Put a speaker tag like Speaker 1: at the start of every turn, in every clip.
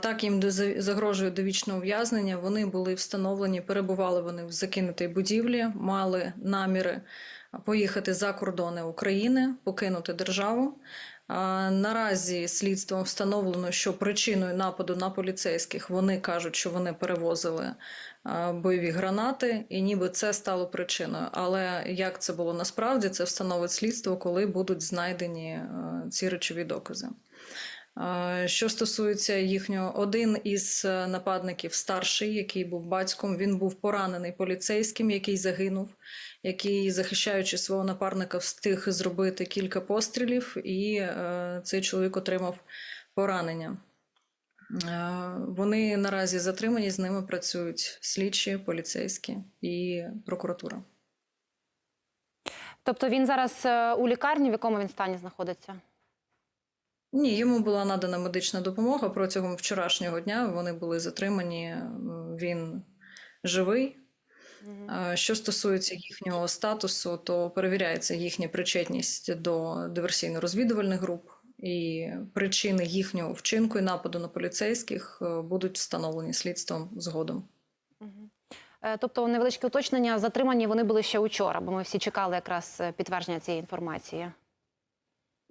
Speaker 1: Так їм загрожує довічне ув'язнення. Вони були встановлені, перебували вони в закинутій будівлі, мали наміри поїхати за кордони України, покинути державу. Наразі слідством встановлено, що причиною нападу на поліцейських вони кажуть, що вони перевозили бойові гранати, і ніби це стало причиною. Але як це було насправді, це встановить слідство, коли будуть знайдені ці речові докази. Е, Що стосується їхнього, один із е, нападників, старший, який був батьком, він був поранений поліцейським, який загинув, який, захищаючи свого напарника, встиг зробити кілька пострілів, і е, цей чоловік отримав поранення. Вони наразі затримані, з ними працюють слідчі, поліцейські і прокуратура.
Speaker 2: Тобто він зараз у лікарні, в якому він стані знаходиться?
Speaker 1: Ні, йому була надана медична допомога протягом вчорашнього дня. Вони були затримані. Він живий. Що стосується їхнього статусу, то перевіряється їхня причетність до диверсійно-розвідувальних груп, і причини їхнього вчинку і нападу на поліцейських е, будуть встановлені слідством згодом.
Speaker 2: Е, Тобто невеличке уточнення, затримані вони були ще учора, бо ми всі чекали якраз е, підтвердження цієї інформації.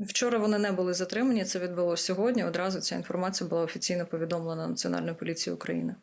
Speaker 1: Вчора вони не були затримані. Це відбулося сьогодні. Одразу ця інформація була офіційно повідомлена Національною поліцією України.